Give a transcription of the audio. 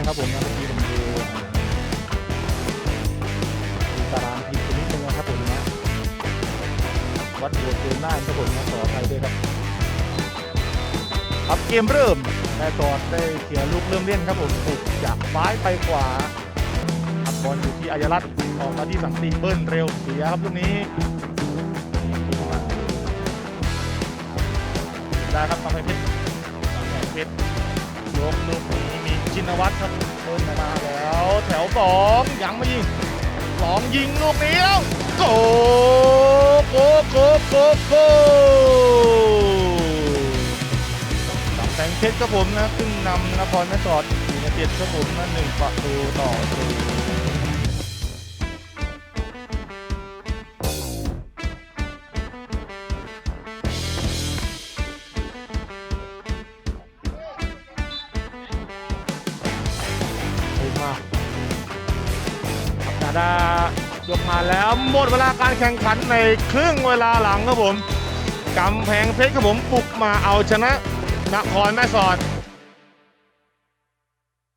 งครับผมนะเมื่อกี้ผมดูดูตารางทีมคนนิดนึงนะครับผมนะวัดโหวตเกมหน้าครับผมนะขออภัยด้วยครับครับเกมเริ่มได้ตอดได้เสียลูกเริ่มเล่นครับผมถูกจากซ้ายไปขวาอับบอลอยู่ที่อายรัตออกมาที่สังติเบิ้ลเร็วเสียครับลูกนี้ได้ครับทำให้เพชรทำให้เพชรยกลูก นี้มีชินวัตครับเดินมาแล้วแถวสองยังไม่ยิงสองยิงลูกนี้แล้วโกโกโกโกโกสามแสงเพชรครับผมนะขึ้นนำนครแม่สอดสี่ในเจ็ดครับผมนะหนึ่งประตูต่อศูนย์ กมาครับนาดายกมาแล้วหมดเวลาการแข่งขันในครึ่งเวลาหลังครับผมกำแพงเพชรครับผมบุกมาเอาชนะนครแม่สอด